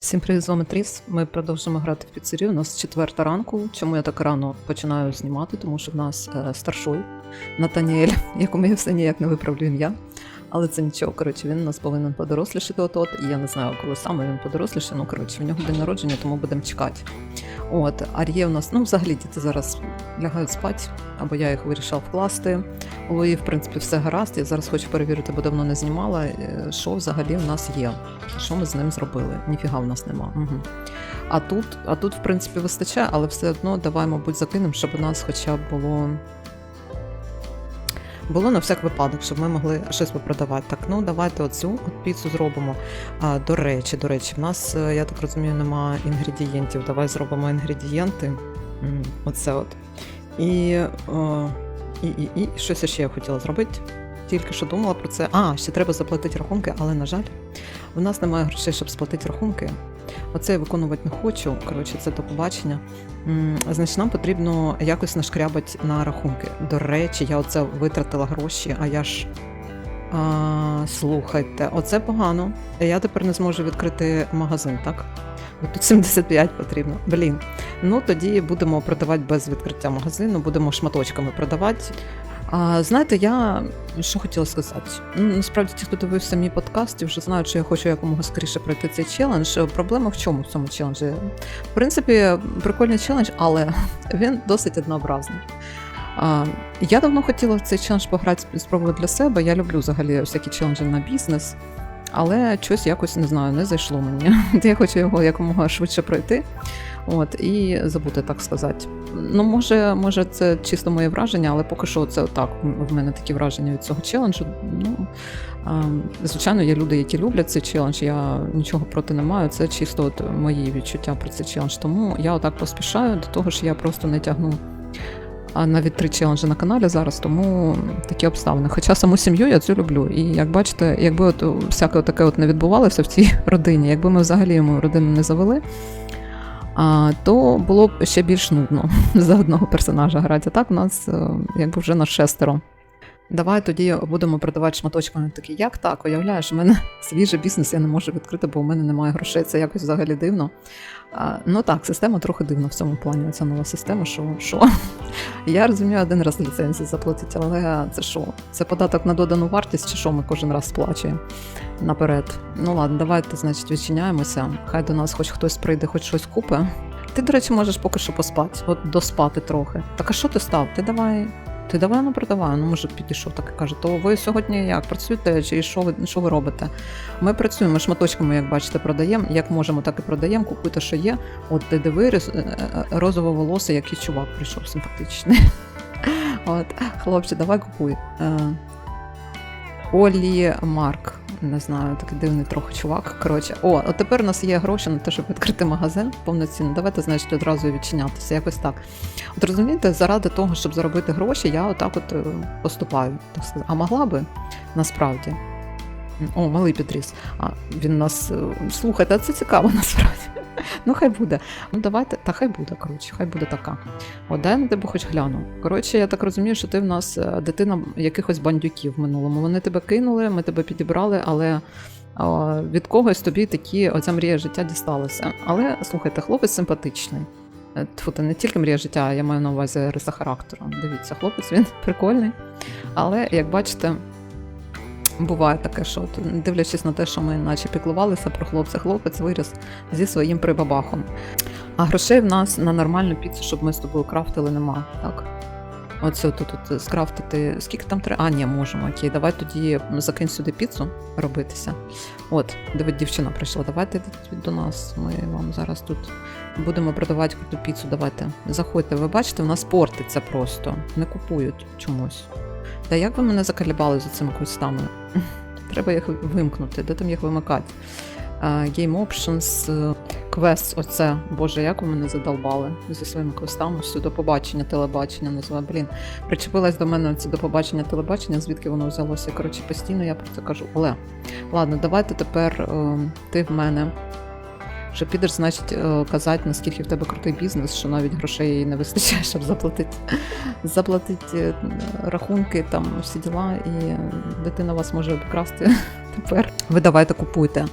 Всім привіт, з вами Тріс. Ми продовжуємо грати в піцерію. У нас четверта ранку. Чому я так рано починаю знімати? Тому що в нас е, старшой Натаніель, якому я все ніяк не виправлю ім'я. Але це нічого. Коротше, він у нас повинен подорослішати от-от. Я не знаю, коли саме він подоросліше. Ну коротше, в нього день народження, тому будемо чекати. От, Ар'є у нас, ну взагалі діти зараз лягають спати, або я їх вирішав вкласти. У Луї, в принципі, все гаразд. Я зараз хочу перевірити, бо давно не знімала, е, що взагалі в нас є. Що ми з ним зробили? Ніфіга в нас нема. Угу. А тут, а тут, в принципі, вистачає, але все одно давай, мабуть, закинемо, щоб у нас хоча б було. Було на всяк випадок, щоб ми могли щось попродавати. Так, ну давайте оцю от піцу зробимо. А, до речі, до речі, в нас, е, я так розумію, немає інгредієнтів. Давай зробимо інгредієнти. Оце от. І, о, і, і, і щось ще я хотіла зробити. Тільки що думала про це. А, ще треба заплатити рахунки, але, на жаль, у нас немає грошей, щоб сплатити рахунки. Оце я виконувати не хочу. Коротше, це до побачення. Значить, нам потрібно якось нашкрябати на рахунки. До речі, я оце витратила гроші, а я ж. А, слухайте, оце погано. Я тепер не зможу відкрити магазин, так? Бо Тут 75 потрібно. Блін. Ну тоді будемо продавати без відкриття магазину, будемо шматочками продавати. А, знаєте, я що хотіла сказати? Насправді, ті, хто дивився мій подкаст, вже знають, що я хочу якомога скоріше пройти цей челендж. Проблема в чому в цьому челенджі? В принципі, прикольний челендж, але він досить однообразний. Я давно хотіла в цей челендж пограти спробувати для себе. Я люблю взагалі всякі челенджі на бізнес, але щось якось не знаю, не зайшло мені. Я хочу його якомога швидше пройти. От, і забути, так сказати. Ну, може, може, це чисто моє враження, але поки що це так. В мене такі враження від цього челенджу. Ну, звичайно, є люди, які люблять цей челендж. Я нічого проти не маю. Це чисто от мої відчуття про цей челендж. Тому я отак поспішаю до того, що я просто не тягну. А навіть три челенджі на каналі зараз, тому такі обставини. Хоча саму сім'ю я цю люблю. І як бачите, якби от всяке таке от не відбувалося в цій родині, якби ми взагалі йому родину не завели, а, то було б ще більш нудно за одного персонажа грати. А так у нас е, якби вже на шестеро. Давай тоді будемо продавати шматочками. Такі, як так? Уявляєш, у мене свіжий бізнес, я не можу відкрити, бо у мене немає грошей. Це якось взагалі дивно. А, ну так, система трохи дивна в цьому плані. Ця нова система, що що? Я розумію, один раз ліцензію заплатити, але це що? Це податок на додану вартість, чи що ми кожен раз сплачуємо наперед? Ну ладно, давайте, значить, відчиняємося. Хай до нас хоч хтось прийде, хоч щось купить. Ти, до речі, можеш поки що поспати, от доспати трохи. Так а що ти став? Ти давай. Ти давай ну продавай. Ну, може, підійшов так і каже, то ви сьогодні як працюєте, чи що ви що ви робите? Ми працюємо шматочками, як бачите, продаємо. Як можемо, так і продаємо. Купуйте, що є. От ти диви, роз- е, е, розове волосся, який чувак прийшов симпатичний. От, хлопче, давай купуй. Е, Олі Марк. Не знаю, такий дивний трохи чувак. Коротше, о, от тепер у нас є гроші на те, щоб відкрити магазин повноцінно. Давайте, значить, одразу відчинятися. Якось так. От розумієте, заради того, щоб заробити гроші, я отак от е, поступаю. Так сказати. А могла би насправді. О, малий підріс. А він нас. е, Слухайте, а це цікаво насправді. Ну, хай буде. Ну, давайте, та хай буде, коротше, хай буде така. От дай на тебе хоч гляну. Коротше, я так розумію, що ти в нас е, дитина якихось бандюків в минулому. Вони тебе кинули, ми тебе підібрали, але від когось тобі такі оця мрія життя дісталася. Але слухайте, хлопець симпатичний. Е, Тьфу, не тільки мрія життя, я маю на увазі риса характеру. Дивіться, хлопець він прикольний. Але як бачите, буває таке, що дивлячись на те, що ми наче піклувалися про хлопця, хлопець виріс зі своїм прибабахом. А грошей в нас на нормальну піцу, щоб ми з тобою крафтили, нема. Так. Оце тут, тут скрафтити. Скільки там треба? А, ні, можемо. Окей, давай тоді закинь сюди піцу робитися. От, диви, дівчина прийшла. Давайте до нас. Ми вам зараз тут будемо продавати круту піцу. Давайте. Заходьте. Ви бачите, в нас портиться просто. Не купують чомусь. Та як ви мене закалібали за цими квестами? Треба їх вимкнути. Де там їх вимикати? Game Options, е, квест, оце. Боже, як ви мене задолбали зі своїми квестами. Все до побачення, телебачення називаю. Блін, причепилась до мене це до побачення телебачення, звідки воно взялося. Коротше, постійно я про це кажу. Але ладно, давайте тепер е, ти в мене. Що підеш, значить, е, казати, наскільки в тебе крутий бізнес, що навіть грошей не вистачає, щоб заплатити, заплатити е, рахунки, там всі діла, і дитина вас може обкрасти тепер. Ви давайте купуйте.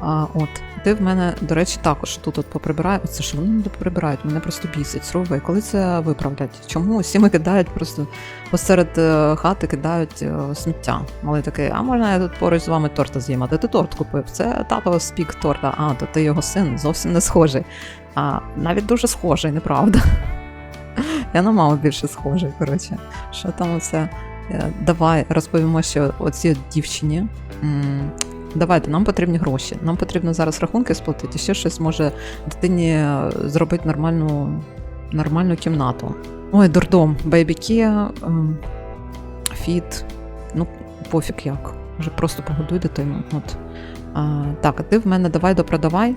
А, от, ти в мене, до речі, також тут от поприбирає. Оце що вони не прибирають, мене просто бісить. Срови. Коли це виправлять? Чому всі ми кидають просто посеред е, хати кидають е, сміття? Малий такий, а можна я тут поруч з вами торта з'їм? А де ти торт купив? Це тато спік торта. А, то ти його син зовсім не схожий. А навіть дуже схожий, неправда. Я на маму більше схожий, коротше. Що там оце? Е, Давай розповімо, що оцій дівчині. Давайте, нам потрібні гроші. Нам потрібно зараз рахунки сплатити, ще щось може дитині е, зробити нормальну, нормальну кімнату. Ой, дурдом, бейбікі, ем, фіт. Ну, пофіг як. Вже просто погодуй дитину. От. А, так, а ти в мене давай допродавай.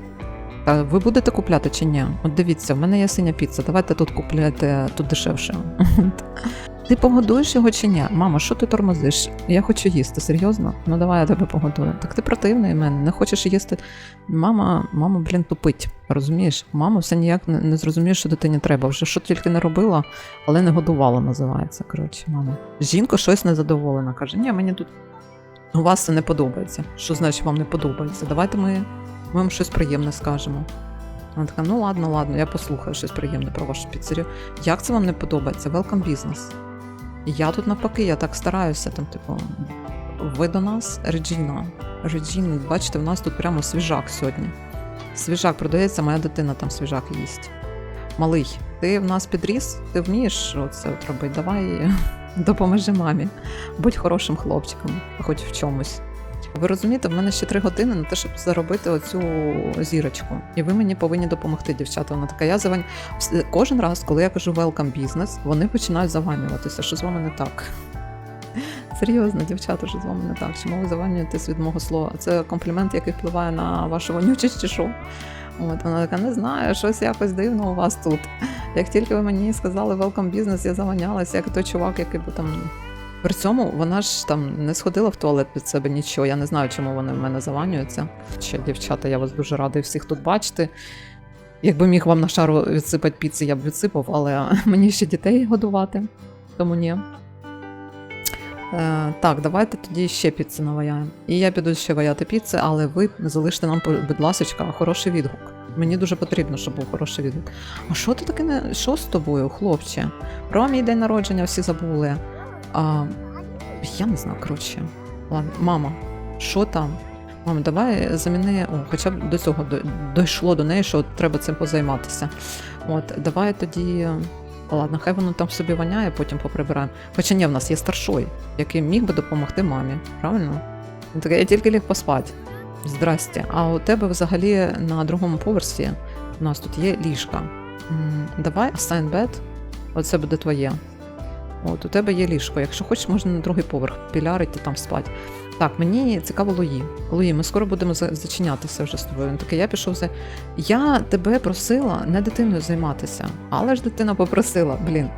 Та ви будете купляти чи ні? От дивіться, в мене є синя піца, давайте тут купляйте тут дешевше. Ти погодуєш його чи ні? Мама, що ти тормозиш? Я хочу їсти, серйозно? Ну давай я тебе погодую. Так ти противний мене, не хочеш їсти. Мама, мама, блін, тупить. Розумієш? Мама все ніяк не, не зрозуміє, що дитині треба. Вже що тільки не робила, але не годувала, називається. Коротше, мама. Жінка щось незадоволена. Каже: ні, мені тут у вас це не подобається. Що значить вам не подобається? Давайте ми, ми вам щось приємне скажемо. Вона така, ну ладно, ладно, я послухаю щось приємне про вашу піцерію. Як це вам не подобається? Welcome business. Я тут навпаки, я так стараюся. Там, типу, ви до нас, Реджіна. Реджіна, бачите, в нас тут прямо свіжак сьогодні. Свіжак продається, моя дитина там свіжак їсть. Малий, ти в нас підріс, ти вмієш це от робити? Давай допоможи мамі. Будь хорошим хлопчиком, хоч в чомусь. Ви розумієте, в мене ще три години на те, щоб заробити оцю зірочку. І ви мені повинні допомогти, дівчата. Вона така, я завань... Кожен раз, коли я кажу welcome business, вони починають заванюватися. Що з вами не так? Серйозно, дівчата, що з вами не так? Чому ви заванюєтесь від мого слова? Це комплімент, який впливає на вашу вонючість чи що? От вона така, не знаю, щось якось дивно у вас тут. Як тільки ви мені сказали welcome business, я заванялася, як той чувак, який там при цьому вона ж там не сходила в туалет під себе нічого. Я не знаю, чому вони в мене заванюються. Ще, дівчата, я вас дуже радий всіх тут бачити. Якби міг вам на шару відсипати піци, я б відсипав, але мені ще дітей годувати, тому ні. Е, так, давайте тоді ще піци наваяємо. І я піду ще ваяти піци, але ви залиште нам, будь ласка, хороший відгук. Мені дуже потрібно, щоб був хороший відгук. А що ти таке не. Що з тобою, хлопче? Про мій день народження всі забули. А, я не знаю, коротше. Ладно, мама, що там? Мама, давай заміни. О, хоча б до цього дійшло до неї, що треба цим позайматися. От, давай тоді. Ладно, хай воно там собі воняє, потім поприбираємо. Хоча ні, в нас є старшой, який міг би допомогти мамі, правильно? Він я тільки ліг поспати. Здрасте. А у тебе взагалі на другому поверсі у нас тут є ліжка. Давай assign bed, оце буде твоє. От у тебе є ліжко. Якщо хочеш, можна на другий поверх пілярити там спати. Так, мені цікаво Луї. Луї, ми скоро будемо зачинятися вже з тобою. Він такий, я пішов за. Я тебе просила не дитиною займатися, але ж дитина попросила. Блін.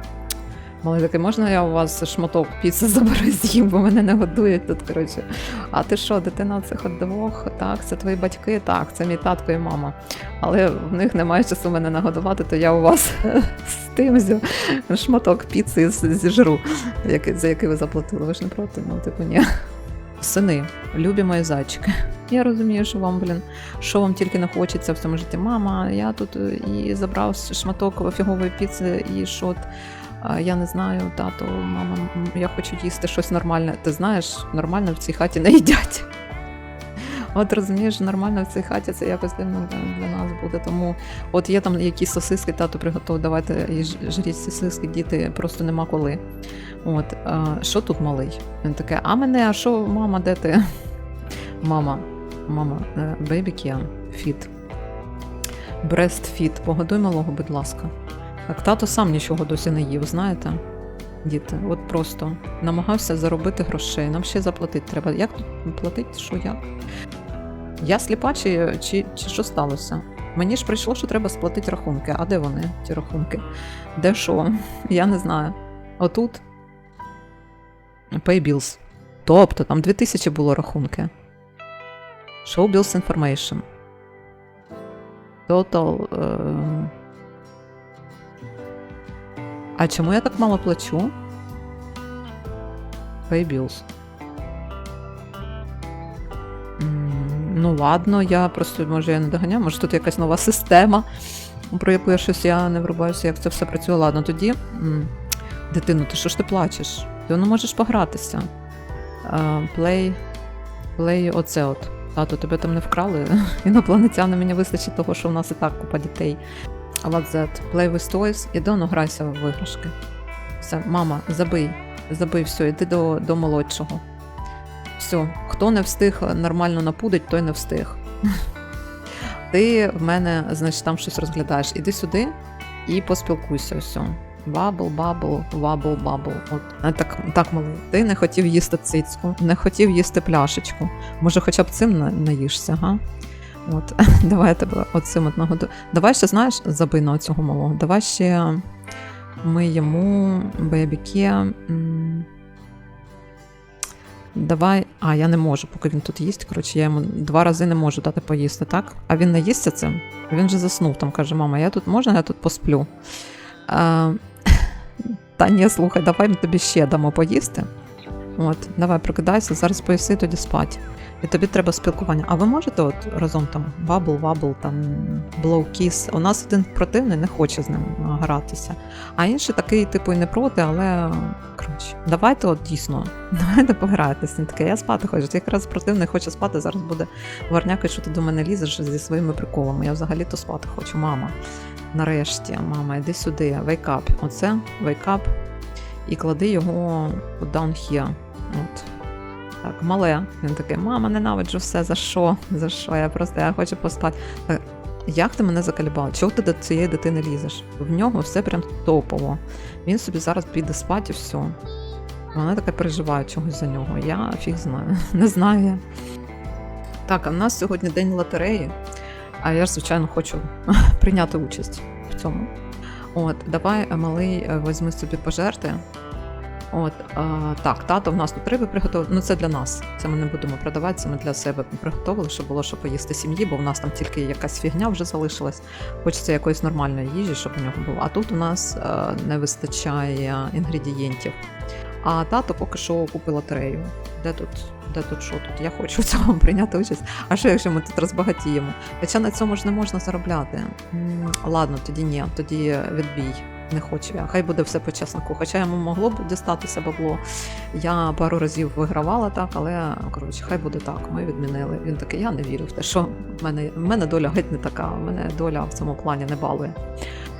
Малий можна я у вас шматок піци заберу з'їм, бо мене не годують тут. Коротше. А ти що, дитина цих двох? Так, це твої батьки, так, це мій татко і мама. Але в них немає часу мене нагодувати, то я у вас з тим шматок піци зіжру, за який ви заплатили. Ви ж не проти? Ну, типу, ні. Сини, любі мої зайчики. Я розумію, що вам, блін, що вам тільки не хочеться в цьому житті. Мама, я тут е, і забрав шматок фігової піци і шот. Я не знаю, тато, мама, я хочу їсти щось нормальне. Ти знаєш, нормально в цій хаті не їдять. От розумієш, нормально в цій хаті це якось дивно для, нас буде. Тому от є там якісь сосиски, тато приготував, давайте жріть сосиски, діти просто нема коли. От, що тут малий? Він таке, а мене, а що, мама, де ти? Мама, мама, baby can, fit. Breast. Погодуй малого, будь ласка. Так, тато сам нічого досі не їв, знаєте? Діти, от просто намагався заробити грошей. Нам ще заплатити треба. Як тут платити? Що як? Я сліпа, чи, чи, чи що сталося? Мені ж прийшло, що треба сплатити рахунки. А де вони, ті рахунки? Де що? Я не знаю. Отут. Pay bills. Тобто там 2000 було рахунки. Show bills information. Total. Е... А чому я так мало плачу? Bills. Ну ладно, я просто може я не доганяю, може тут якась нова система, про яку я щось я не врубаюся, як це все працює. Ладно, тоді. Дитину, ти що ж ти плачеш? Ти ну можеш погратися. Play, play оце от. Тато, тебе там не вкрали. Інопланетяни мені вистачить того, що в нас і так купа дітей. What's that? Play with toys. Іди, ну грайся в іграшки. Все, мама, забий. Забий все, іди до, до молодшого. Все, хто не встиг нормально напудить, той не встиг. Ти в мене, значить, там щось розглядаєш. Іди сюди і поспілкуйся. Все. Бабл, бабл, бабл, бабл. От так, так малий. Ти не хотів їсти цицьку, не хотів їсти пляшечку. Може, хоча б цим наїшся, га? От, давай я тебе оцим от нагоду. Давай ще, знаєш, забий на цього малого. Давай ще ми йому бебіке. Давай. А, я не можу, поки він тут їсть. Коротше, я йому два рази не можу дати поїсти, так? А він не їсться цим? Він вже заснув, там каже, мама, я тут можна, я тут посплю. А, та ні, слухай, давай ми тобі ще дамо поїсти. От, давай прокидайся, зараз поїси, тоді спать. І тобі треба спілкування. А ви можете от разом там бабл, вабл, там kiss? У нас один противний не хоче з ним гратися. А інший такий, типу, і не проти, але коротше, давайте от дійсно, давайте пограйтеся. Він таке, я спати хочу. Якраз противний хоче спати, зараз буде варняка, що ти до мене лізеш зі своїми приколами. Я взагалі-то спати хочу, мама. Нарешті, мама, йди сюди, up. Оце up. І клади його down here. От. Так, мале. Він такий, мама, ненавиджу все, за що? За що? Я просто я хочу поспати. Так, як ти мене закалібала? Чого ти до цієї дитини лізеш? В нього все прям топово. Він собі зараз піде спати і все. Вона така переживає чогось за нього. Я фіг знаю. Не знаю я. Так, а в нас сьогодні день лотереї, а я ж, звичайно, хочу прийняти участь в цьому. От, давай, е, малий, е, візьми собі пожерти. От, а, так, тато в нас тут риби приготував. Ну, це для нас. Це ми не будемо продавати, це ми для себе приготували, щоб було що поїсти сім'ї, бо в нас там тільки якась фігня вже залишилась. Хочеться якоїсь нормальної їжі, щоб у нього було. А тут у нас е, не вистачає інгредієнтів. А тато поки що купив лотерею. Де тут? Де тут що тут? Я хочу в цьому прийняти участь. А що якщо ми тут розбагатіємо? Хоча на цьому ж не можна заробляти. Ладно, тоді ні, тоді відбій. Не хочу я. Хай буде все по чесноку. Хоча йому могло б дістатися бабло. Я пару разів вигравала так, але коротше, хай буде так. Ми відмінили. Він такий, я не вірю в те, що в мене, в мене доля геть не така. В мене доля в цьому плані не балує.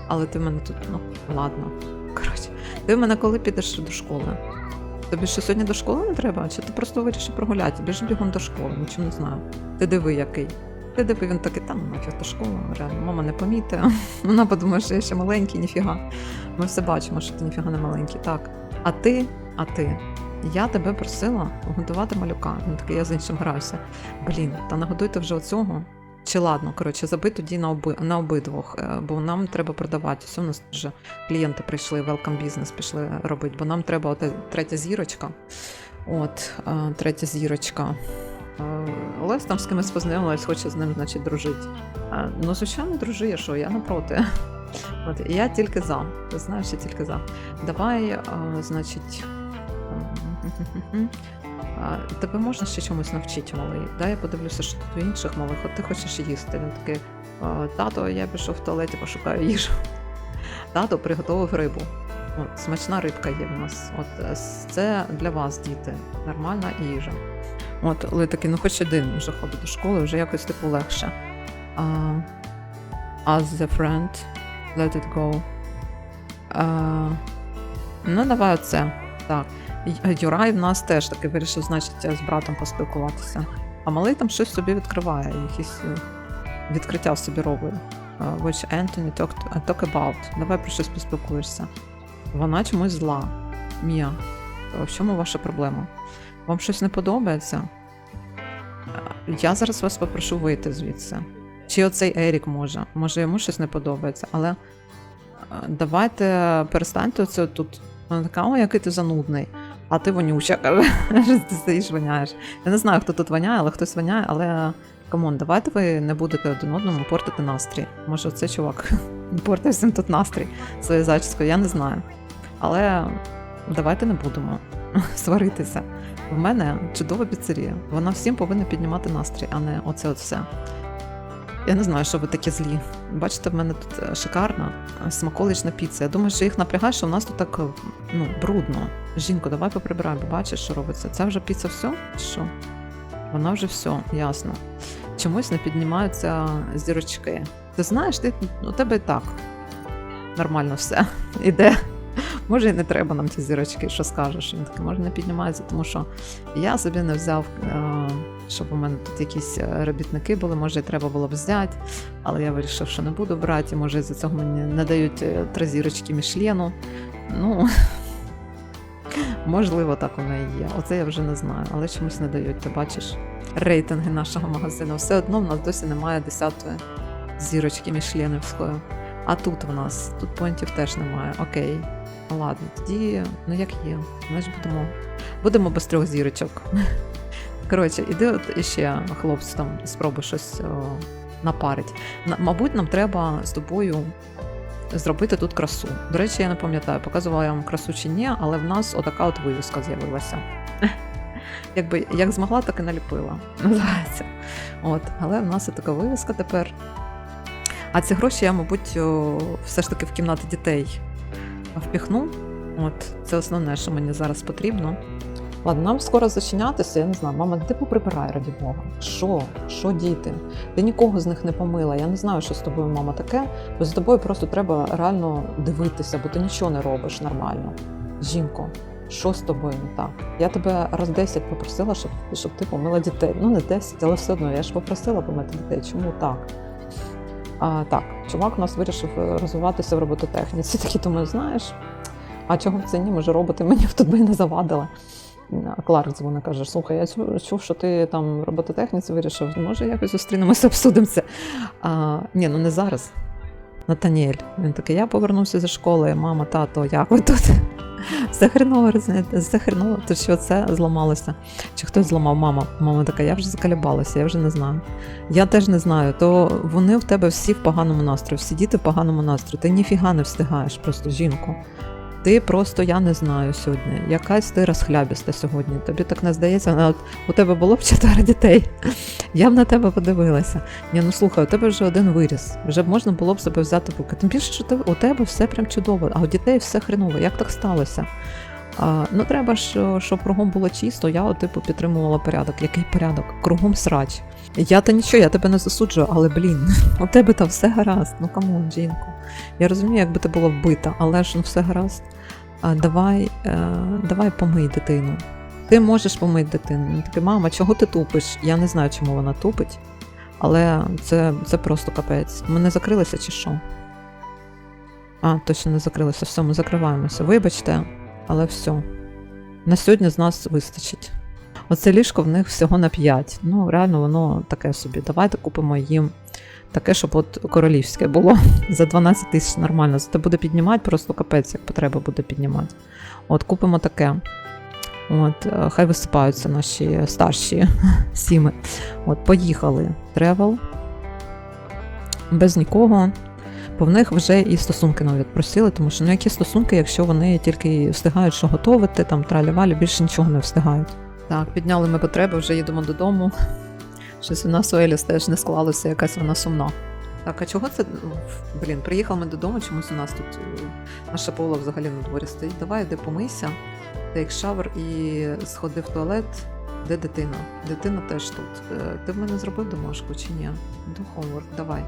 Але ти в мене тут, ну ладно. Коротше, ти в мене коли підеш до школи? Тобі що сьогодні до школи не треба? Чи ти просто вирішив прогуляти? Біж бігом до школи, нічого не знаю. Ти диви, який. Ти диви, він такий, там нафіг до школи, реально, мама не поміти. Вона подумає, що я ще маленький, ніфіга. Ми все бачимо, що ти ніфіга не маленький. Так. А ти, а ти. Я тебе просила годувати малюка. Він такий, я з іншим граюся. Блін, та нагодуйте вже оцього. Чи ладно, коротше, забий тоді на оби на обидвох, е, бо нам треба продавати. Все, у нас вже клієнти прийшли, welcome business пішли робити, бо нам треба ота третя зірочка. От, е, третя зірочка. Олесь там з кимось познайомилась, хоче з ним, значить, дружити. Ну, звичайно, дружи, я що, я напроти. От, я тільки за. Ти знаєш, я тільки за. Давай, значить. Тебе можна ще чомусь навчити, малий? Дай я подивлюся, що тут у інших малих. От ти хочеш їсти. Він такий, тато, я пішов в туалеті, пошукаю їжу. Тато приготував рибу. От, смачна рибка є в нас. От е, це для вас, діти, нормальна їжа. От, але такий, ну хоч один вже ходить до школи, вже якось типу легше. А, as a friend, let it go. А, ну, давай оце. Так. Юрай в нас теж таки вирішив, значить, з братом поспілкуватися. А малий там щось собі відкриває, якісь е, відкриття собі робить. Uh, which Anthony talked, uh, talk about. Давай про щось поспілкуєшся. Вона чомусь зла. Мія, в чому ваша проблема? Вам щось не подобається? Е, Я зараз вас попрошу вийти звідси. Чи оцей Ерік може? Може йому щось не подобається, але е, давайте перестаньте оце тут. Вона така, о, який ти занудний. А ти вонюча, ти стоїш воняєш. Я не знаю, хто тут воняє, але хтось воняє, але камон, давайте ви не будете один одному портити настрій. Може, цей чувак портить всім тут настрій своєю зачіскою, я не знаю. Але давайте не будемо сваритися. В мене чудова піцерія. Вона всім повинна піднімати настрій, а не оце от все. Я не знаю, що ви такі злі. Бачите, в мене тут е, шикарна е, смаколична піца. Я думаю, що їх напрягає, що в нас тут так е, ну, брудно. Жінко, давай поприбирай, бо бачиш, що робиться. Це вже піца все? Що? Вона вже все, ясно. Чомусь не піднімаються зірочки. Ти знаєш, ти, у тебе і так нормально все іде. Може, і не треба нам ті зірочки, що скажеш. Він такий, може, не піднімається, тому що я собі не взяв, е, щоб у мене тут якісь е, робітники були, може, і треба було б взяти, але я вирішив, що не буду брати, може, за цього мені не дають е, три зірочки Мішлену. Ну, можливо, так воно і є. Оце я вже не знаю, але чомусь не дають, ти бачиш. Рейтинги нашого магазину. Все одно в нас досі немає десятої зірочки Мішленівської. А тут в нас, тут понтів теж немає. Окей. Ладно, тоді, ну як є. Ми ж будемо. Будемо без трьох зірочок. Коротше, іди от іще, хлопці, там спробуй щось о, напарить. На, мабуть, нам треба з тобою зробити тут красу. До речі, я не пам'ятаю, показувала я вам красу чи ні, але в нас отака от вивіска з'явилася. Якби як змогла, так і наліпила. Називається. От, але в нас є така вивіска тепер. А ці гроші я, мабуть, все ж таки в кімнати дітей впіхну. От, це основне, що мені зараз потрібно. Ладно, нам скоро зачинятися, я не знаю, мама, ти поприбирай, раді Бога. Що? Що діти? Ти нікого з них не помила. Я не знаю, що з тобою, мама, таке, бо з тобою просто треба реально дивитися, бо ти нічого не робиш нормально. Жінко, що з тобою не так? Я тебе раз 10 попросила, щоб, щоб ти помила дітей. Ну, не 10, але все одно, я ж попросила помити дітей. Чому так? А, так, чувак у нас вирішив е, розвиватися в робототехніці. Такі думаю, знаєш, а чого в це ні? Може, роботи мені тут би не завадили. А Кларк дзвонить, каже: слухай, я чув, що ти там робототехніці вирішив, може, якось зустрінемося, обсудимо це. А, ні, ну не зараз. Натаніель. Він такий, я повернувся зі школи, мама, тато, як ви тут? Все хреново, то що це зламалося. Чи хтось зламав мама? Мама така, я вже закалібалася, я вже не знаю. Я теж не знаю, то вони в тебе всі в поганому настрої, всі діти в поганому настрої. Ти ніфіга не встигаєш, просто жінку. Ти просто я не знаю сьогодні. Якась ти розхлябіста сьогодні. Тобі так не здається, от у тебе було б чотири дітей. Я б на тебе подивилася. Ні, ну слухай, у тебе вже один виріс. Вже б можна було б себе взяти в руки. Тим більше, що у тебе все прям чудово, а у дітей все хреново. Як так сталося? Ну треба ж, щоб кругом було чисто. Я, типу, підтримувала порядок. Який порядок? Кругом срач. Я та нічого, я тебе не засуджую, але блін, у тебе там все гаразд. Ну камон, жінко. Я розумію, якби ти була вбита, але ж ну все гаразд. Давай, е, давай помий дитину. Ти можеш помити дитину. Ну, таке, мама, чого ти тупиш? Я не знаю, чому вона тупить, але це, це просто капець. Ми не закрилися чи що? А, точно не закрилися. Все, ми закриваємося. Вибачте, але все. На сьогодні з нас вистачить. Оце ліжко в них всього на 5. Ну, реально, воно таке собі. Давайте купимо їм таке, щоб от королівське було. За 12 тисяч нормально. Зате буде піднімати, просто капець, як потреба буде піднімати. От, купимо таке. От, е, хай висипаються наші старші сіми. От, поїхали. Тревел. Без нікого. Бо в них вже і стосунки навіть просили, тому що ну які стосунки, якщо вони тільки встигають що готувати, там тралівалі, більше нічого не встигають. Так, підняли ми потреби, вже їдемо додому. Щось у нас у Еліс теж не склалося, якась вона сумна. Так, а чого це? Блін, приїхали ми додому, чомусь у нас тут е, наша пола взагалі на дворі стоїть. Давай, йди помийся, тейк шавер і сходи в туалет. Де дитина? Дитина теж тут. Е, Ти в мене зробив домашку чи ні? До homework, давай.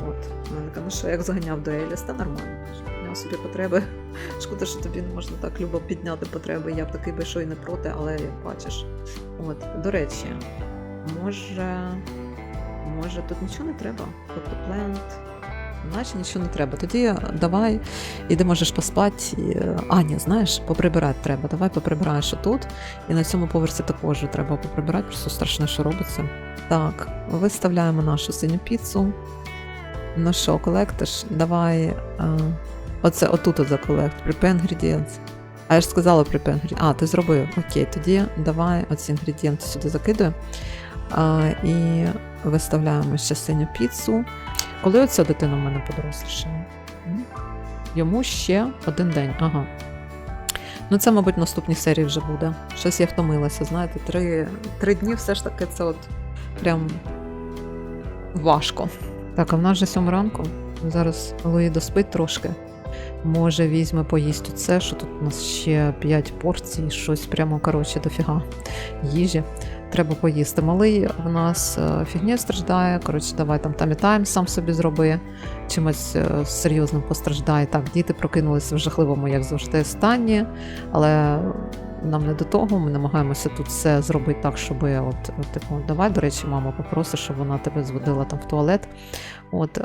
От, вона така, ну що, як заганяв до Еліс, та нормально. Підняв собі потреби. Шкода, що тобі не можна так любо підняти потреби. Я б такий би що і не проти, але як бачиш. От, до речі, може. Може, тут нічого не треба? Тобто плент. Наче нічого не треба. Тоді давай, іди можеш поспати. А, ні, знаєш, поприбирати треба. Давай поприбираєш отут. І на цьому поверсі також треба поприбирати, просто страшне, що робиться. Так, виставляємо нашу синю піцу. Ну що, колектиш? Давай. А, оце отут от за колект. Prepare ingredients. А я ж сказала prepare ingredients. А, ти зробив. Окей, тоді давай оці інгредієнти сюди закидую. А, і виставляємо ще піцу. Коли оця дитина в мене подорослішає? Йому ще один день. Ага. Ну, це, мабуть, в наступній серії вже буде. Щось я втомилася, знаєте, три, три дні все ж таки це от прям важко. Так, а в нас вже сьома ранку. Зараз Луї доспить трошки. Може, візьме поїсть оце, що тут у нас ще 5 порцій, щось прямо коротше дофіга їжі. Треба поїсти. Малий в нас е, фігня страждає. Коротше, давай там там і тайм сам собі зроби. Чимось е, серйозним постраждає. Так, діти прокинулися в жахливому, як завжди, стані, але нам не до того. Ми намагаємося тут все зробити так, щоб от, от типу, давай, до речі, мама попроси, щоб вона тебе зводила там в туалет. От е,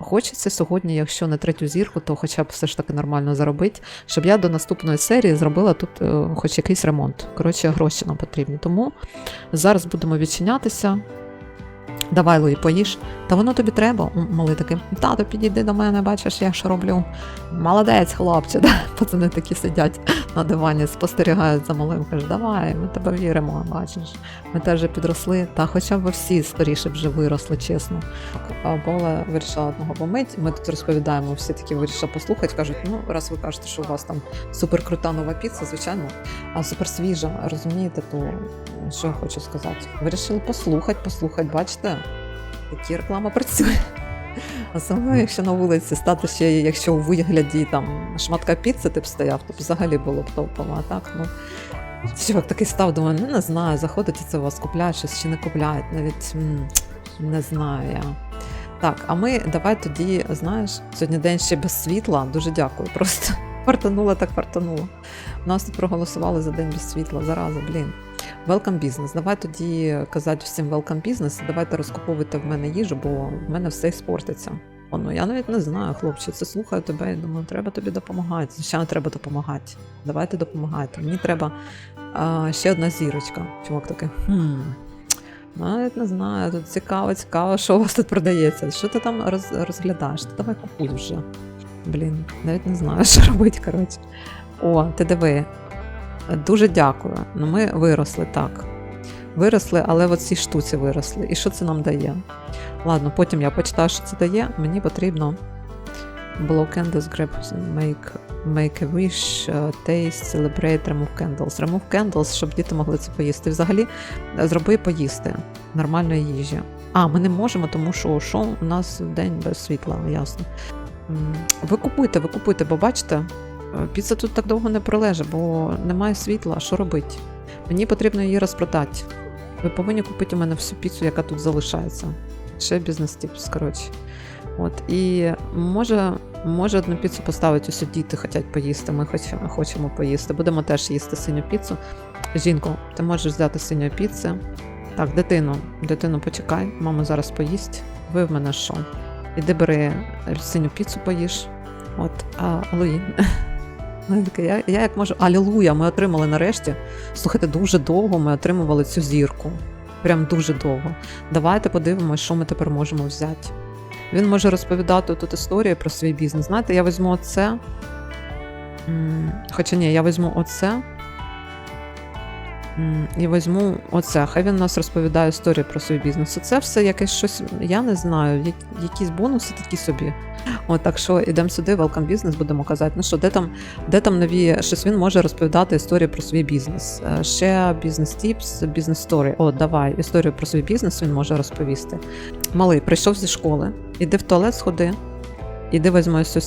хочеться сьогодні, якщо не третю зірку, то хоча б все ж таки нормально заробити, щоб я до наступної серії зробила тут е, хоч якийсь ремонт. Коротше, гроші нам потрібні. Тому зараз будемо відчинятися. Давай, Луї, поїж. Та воно тобі треба. Малий такий, тато, підійди до мене, бачиш, я що роблю. Молодець, хлопче. Да? Пацани такі сидять на дивані, спостерігають за малим. Кажуть, давай, ми тебе віримо, бачиш. Ми теж підросли. Та хоча б всі скоріше вже виросли, чесно. Бола вирішила одного помить. Ми тут розповідаємо, всі такі вирішили послухати. Кажуть, ну раз ви кажете, що у вас там супер крута нова піца, звичайно, а супер свіжа, розумієте, то що я хочу сказати? Вирішили послухати, послухати, бачите, які реклама працює. Особливо, якщо на вулиці стати ще, якщо у вигляді там шматка піци ти б стояв, то взагалі було б топово. А так, ну чувак такий став, думаю, ну не знаю, заходить і це у вас купляють щось чи не купляють, навіть м, не знаю я. Так, а ми давай тоді, знаєш, сьогодні день ще без світла. Дуже дякую. Просто фартанула так фартанула. У нас тут проголосували за день без світла. Зараза, блін. Welcome бізнес. Давай тоді казати всім welcome бізнес. Давайте розкуповуйте в мене їжу, бо в мене все спортиться. О, ну я навіть не знаю, хлопче, це слухаю тебе і думаю, треба тобі допомагати. Звичайно, треба допомагати. Давайте допомагайте. Мені треба а, ще одна зірочка. Чувак такий. Хм. Навіть не знаю, тут цікаво, цікаво, що у вас тут продається. Що ти там роз, розглядаєш? Ти давай купуй вже. Блін, навіть не знаю, що робити, коротше. О, ти диви. Дуже дякую. Ну, ми виросли так. Виросли, але в цій штуці виросли. І що це нам дає? Ладно, потім я почитаю, що це дає. Мені потрібно blow candles, grab, make, make a wish, uh, taste, celebrate, remove candles. Remove candles, щоб діти могли це поїсти. Взагалі, е, зроби поїсти нормальної їжі. А, ми не можемо, тому що що у нас день без світла, ясно. Ви купуйте, ви купуйте, бо бачите, е, піца тут так довго не пролеже, бо немає світла. Що робити? Мені потрібно її розпродати. Ви повинні купити у мене всю піцу, яка тут залишається. Ще бізнес-тіпс, коротше. От, і може, може одну піцу поставити, ось діти хочуть поїсти. Ми хоч, хочемо поїсти. Будемо теж їсти синю піцу. Жінко, ти можеш взяти синю піцу. Так, дитину, дитину, почекай, мама зараз поїсть. Ви в мене що? Іди бери синю піцу поїж. От, а Луї. Я, я як можу. Алілуя, ми отримали нарешті. Слухайте, дуже довго ми отримували цю зірку. Прям дуже довго. Давайте подивимося, що ми тепер можемо взяти. Він може розповідати тут історії про свій бізнес. Знаєте, я візьму оце. Хоча ні, я візьму оце. І візьму оце. Хай він нас розповідає історію про свій бізнес. Це все якесь щось, я не знаю, якісь бонуси такі собі. От так що йдемо сюди, welcome бізнес, будемо казати. Ну що, де там, де там нові, щось він може розповідати історію про свій бізнес. Е, Ще бізнес тіпс, бізнес сторі. О, давай, історію про свій бізнес він може розповісти. Малий прийшов зі школи, іди в туалет, сходи, іди візьми ось цю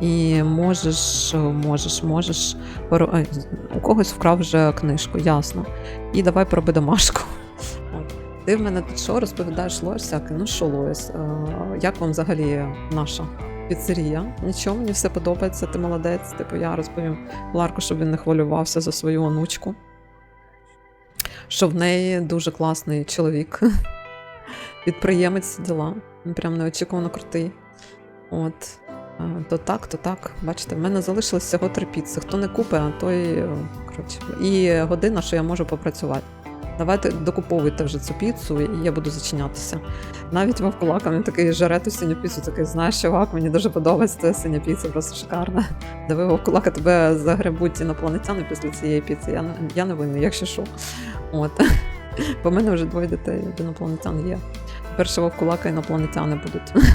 і можеш, можеш, можеш. ай, У когось вкрав вже книжку, ясно. І давай проби домашку. Ти в мене тут що розповідаєш Лоїс всяке? Ну що, Лоїс, е, як вам взагалі наша піцерія? Нічого, мені все подобається, ти молодець. Типу, я розповім Ларку, щоб він не хвилювався за свою онучку. Що в неї дуже класний чоловік, підприємець діла. Прям неочікувано крутий. От. То так, то так. Бачите, в мене залишилось всього три піци. Хто не купить, а той е, коротше. І година, що я можу попрацювати. Давайте докуповуйте вже цю піцу, і я буду зачинятися. Навіть вовкулака він такий жаре ту синю піцу, такий, знаєш, чувак, мені дуже подобається ця синя піца, просто шикарна. Диви, вовкулака тебе загребуть інопланетяни після цієї піци. Я, я не винна, якщо що. От. Бо в мене вже двоє дітей інопланетян є. Перше вовкулака інопланетяни будуть.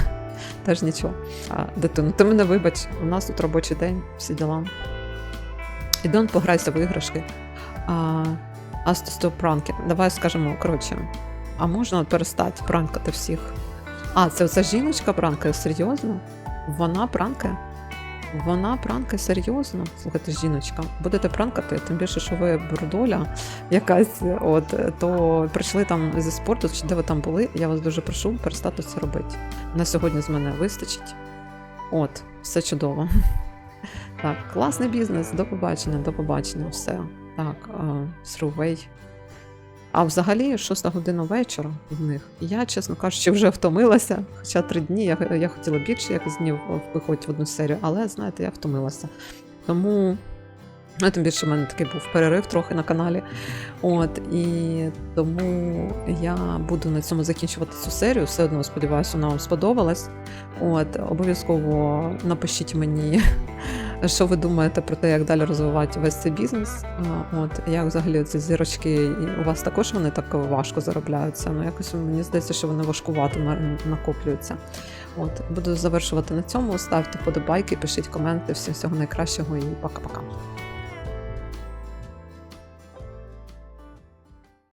Теж нічого. А, дитину, ти мене вибач, у нас тут робочий день, всі діла. Ідон пограйся в іграшки. А, Астосто пранки. Давай скажемо, коротше, а можна перестати пранкати всіх? А, це оця жіночка пранкає, серйозно? Вона пранкає? Вона пранкає серйозно. Слухайте, жіночка, будете пранкати, тим більше, що ви бурдоля якась, от то прийшли там зі спорту, чи де ви там були. Я вас дуже прошу перестати це робити. На сьогодні з мене вистачить. От, все чудово. Так, класний бізнес. До побачення, до побачення. Все. Так, Срувей. А взагалі, шоста година вечора в них. Я, чесно кажучи, вже втомилася. Хоча три дні я, я хотіла більше якось днів виходити в одну серію, але знаєте, я втомилася. Тому. Ну, тим більше в мене такий був перерив трохи на каналі. От, і тому я буду на цьому закінчувати цю серію. Все одно сподіваюся, вона вам сподобалась. От, обов'язково напишіть мені, що ви думаєте про те, як далі розвивати весь цей бізнес. От, як взагалі ці зірочки, у вас також вони так важко заробляються. Ну, якось мені здається, що вони важкувато накоплюються. От, буду завершувати на цьому. Ставте подобайки, пишіть коменти. Всім всього найкращого і пока-пока.